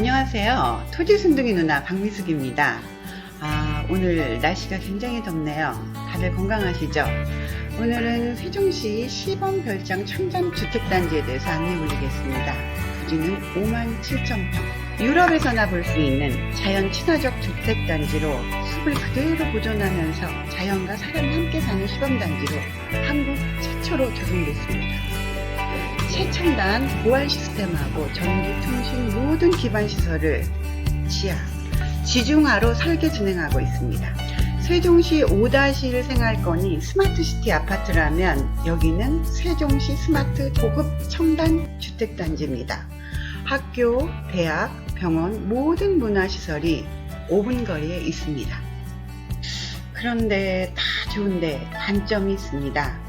안녕하세요. 토지순둥이 누나 박미숙입니다. 아, 오늘 날씨가 굉장히 덥네요. 다들 건강하시죠? 오늘은 세종시 시범별장 청담주택단지에 대해서 안내 올리겠습니다. 부지는 5만 7천 평. 유럽에서나 볼 수 있는 자연 친화적 주택단지로 숲을 그대로 보존하면서 자연과 사람이 함께 사는 시범단지로 한국 최초로 적용됐습니다. 최첨단 보안 시스템하고 전기, 통신 모든 기반 시설을 지하, 지중화로 설계 진행하고 있습니다. 세종시 5-1 생활권이 스마트시티 아파트라면 여기는 세종시 스마트 고급 첨단 주택단지입니다. 학교, 대학, 병원 모든 문화시설이 5분 거리에 있습니다. 그런데 다 좋은데 단점이 있습니다.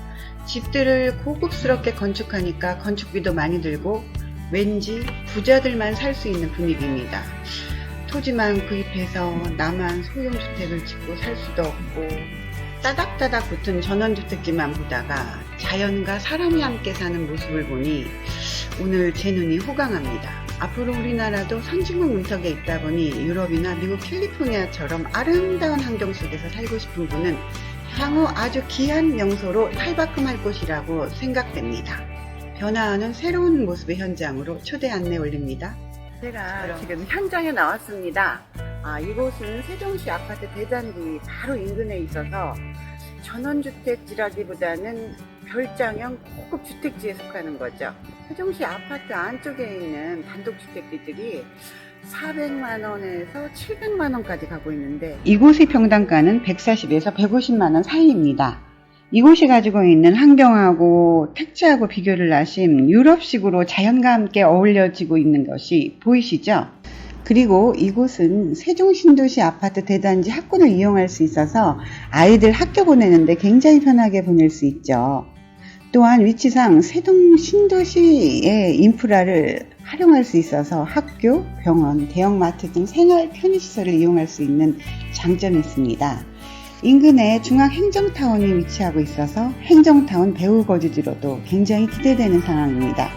집들을 고급스럽게 건축하니까 건축비도 많이 들고 왠지 부자들만 살 수 있는 분위기입니다. 토지만 구입해서 나만 소형주택을 짓고 살 수도 없고 따닥따닥 붙은 전원주택지만 보다가 자연과 사람이 함께 사는 모습을 보니 오늘 제 눈이 호강합니다. 앞으로 우리나라도 선진국 문턱에 있다 보니 유럽이나 미국 캘리포니아처럼 아름다운 환경 속에서 살고 싶은 분은 향후 아주 귀한 명소로 탈바꿈할 곳이라고 생각됩니다. 변화하는 새로운 모습의 현장으로 초대 안내 올립니다. 제가 지금 현장에 나왔습니다. 아, 이곳은 세종시 아파트 대단지 바로 인근에 있어서 전원주택지라기보다는 별장형 고급 주택지에 속하는 거죠. 세종시 아파트 안쪽에 있는 단독주택지들이 400만 원에서 700만 원까지 가고 있는데 이곳의 평당가는 140에서 150만 원 사이입니다. 이곳이 가지고 있는 환경하고 택지하고 비교를 하신 유럽식으로 자연과 함께 어울려지고 있는 것이 보이시죠? 그리고 이곳은 세종신도시 아파트 대단지 학군을 이용할 수 있어서 아이들 학교 보내는데 굉장히 편하게 보낼 수 있죠. 또한 위치상 세종신도시의 인프라를 활용할 수 있어서 학교, 병원, 대형마트 등 생활 편의시설을 이용할 수 있는 장점이 있습니다. 인근에 중앙행정타운이 위치하고 있어서 행정타운 배후 거주지로도 굉장히 기대되는 상황입니다.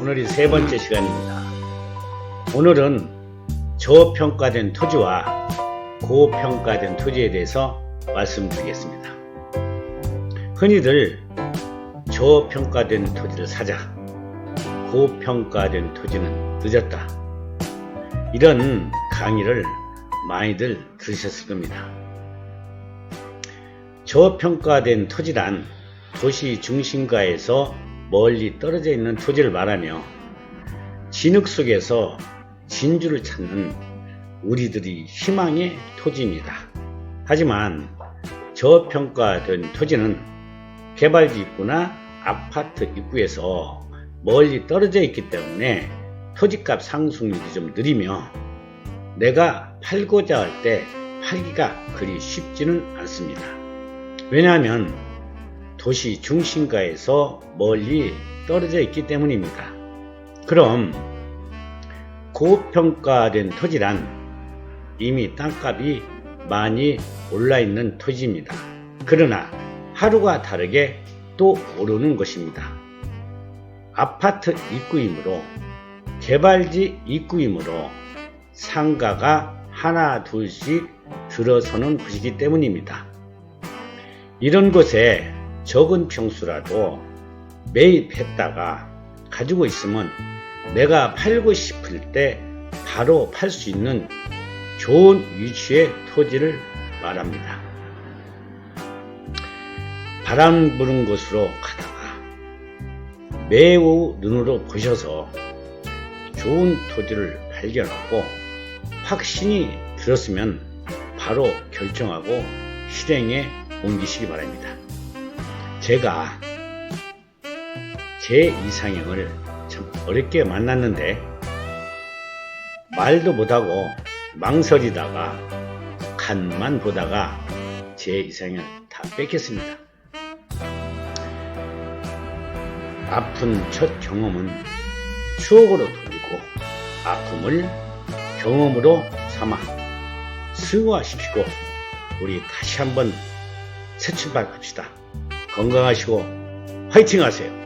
오늘이 세 번째 시간입니다. 오늘은 저평가된 토지와 고평가된 토지에 대해서 말씀드리겠습니다. 흔히들 저평가된 토지를 사자, 고평가된 토지는 늦었다. 이런 강의를 많이들 들으셨을 겁니다. 저평가된 토지란 도시 중심가에서 멀리 떨어져 있는 토지를 말하며 진흙 속에서 진주를 찾는 우리들이 희망의 토지입니다. 하지만 저평가된 토지는 개발지 입구나 아파트 입구에서 멀리 떨어져 있기 때문에 토지값 상승률이 좀 느리며 내가 팔고자 할 때 팔기가 그리 쉽지는 않습니다. 왜냐하면 도시 중심가에서 멀리 떨어져 있기 때문입니다. 그럼 고평가된 토지란 이미 땅값이 많이 올라 있는 토지입니다. 그러나 하루가 다르게 또 오르는 것입니다. 아파트 입구이므로 개발지 입구이므로 상가가 하나 둘씩 들어서는 곳이기 때문입니다. 이런 곳에 적은 평수라도 매입했다가 가지고 있으면 내가 팔고 싶을 때 바로 팔 수 있는 좋은 위치의 토지를 말합니다. 바람 부는 곳으로 가다가 매우 눈으로 보셔서 좋은 토지를 발견하고 확신이 들었으면 바로 결정하고 실행에 옮기시기 바랍니다. 제가 제 이상형을 참 어렵게 만났는데 말도 못하고 망설이다가 간만 보다가 제 이상형을 다다 뺏겼습니다. 아픈 첫 경험은 추억으로 돌리고 아픔을 경험으로 삼아 승화시키고 우리 다시 한번 새 출발합시다. 건강하시고 화이팅 하세요.